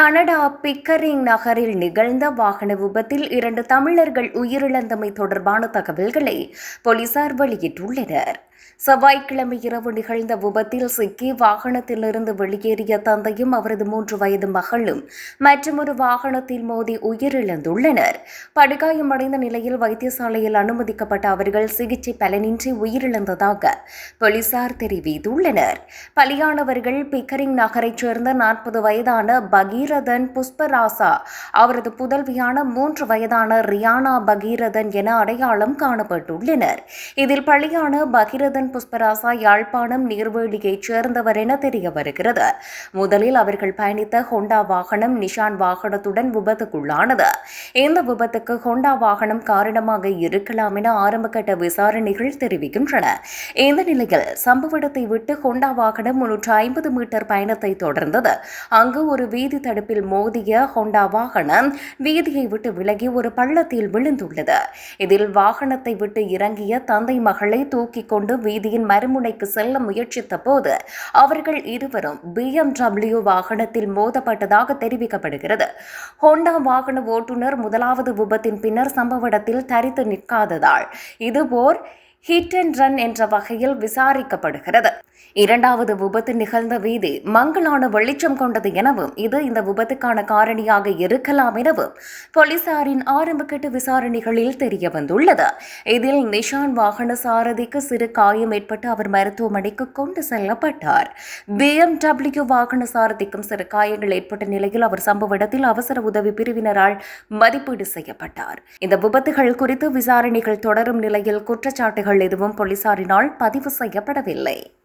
Canada Pickering நகரில் நிகழ்ந்த வாகன விபத்தில் இரண்டு தமிழர்கள் உயிரிழந்தமை தொடர்பான தகவல்களை போலீசார் வெளியிட்டுள்ளனர். செவ்வாய்க்கிழமை இரவு நிகழ்ந்த விபத்தில் சிக்கி வாகனத்திலிருந்து வெளியேறிய தந்தையும் அவரது மூன்று வயது மகளும் மற்றொரு வாகனத்தில் மோதி உயிரிழந்துள்ளனர். படுகாயமடைந்த நிலையில் வைத்தியசாலையில் அனுமதிக்கப்பட்ட அவர்கள் சிகிச்சை பலனின்றி உயிரிழந்ததாக போலீசார் தெரிவித்துள்ளனர். பலியானவர்கள் பிக்கரிங் நகரைச் சேர்ந்த நாற்பது வயதான பகீரதன் புஷ்பராசா அவரது புதல்வியான மூன்று வயதான ரியானா பகீரதன் என அடையாளம் காணப்பட்டுள்ளனர். இதில் பலியான பகீரதன் புஷ்பராசா யாழ்ப்பாணம் நீர்வேலியைச் சேர்ந்தவர் என தெரிய வருகிறது. முதலில் அவர்கள் பயணித்த ஹோண்டா வாகனம் நிஷான் வாகனத்துடன் விபத்துக்குள்ளானது. இந்த விபத்துக்கு ஹோண்டா வாகனம் காரணமாக இருக்கலாம் என ஆரம்பகட்ட விசாரணைகள் தெரிவிக்கின்றன. இந்த நிலையில் சம்பவ இடத்தை விட்டு ஹோண்டா வாகனம் முன்னூற்று ஐம்பது மீட்டர் பயணத்தை தொடர்ந்தது. அங்கு ஒரு வீதி தடுப்பில் மோதிய ஹோண்டா வாகனம் வீதியை விட்டு விலகி ஒரு பள்ளத்தில் விழுந்துள்ளது. இதில் வாகனத்தை விட்டு இறங்கிய தந்தை மகளை தூக்கிக் கொண்டு வீதியின் மறுமுனைக்கு செல்ல முயற்சித்த போது அவர்கள் இருவரும் பிஎம்டபிள்யூ வாகனத்தில் மோதப்பட்டதாக தெரிவிக்கப்படுகிறது. ஹோண்டா வாகன ஓட்டுநர் முதலாவது விபத்தின் பின்னர் சம்பவ இடத்தில் தரித்து நிற்காததால் இது ஹிட் அண்ட் ரன் என்ற வகையில் விசாரிக்கப்படுகிறது. இரண்டாவது விபத்து நிகழ்ந்த வீதி மங்களான வெளிச்சம் கொண்டது எனவும் இது இந்த விபத்துக்கான காரணியாக இருக்கலாம் எனவும் போலீசாரின் ஆரம்பகட்ட விசாரணைகளில் தெரிய வந்துள்ளது இதில் நிஷான் வாகன சாரதிக்கு சிறு காயம் ஏற்பட்டு அவர் மருத்துவமனைக்கு கொண்டு செல்லப்பட்டார். பிஎம்டபிள்யூ வாகன சாரதிக்கும் சிறு காயங்கள் ஏற்பட்ட நிலையில் அவர் சம்பவ இடத்தில் அவசர உதவி பிரிவினரால் மதிப்பீடு செய்யப்பட்டார். இந்த விபத்துகள் குறித்து விசாரணைகள் தொடரும் நிலையில் குற்றச்சாட்டுகள் எதுவும் போலீசாரினால் பதிவு செய்யப்படவில்லை.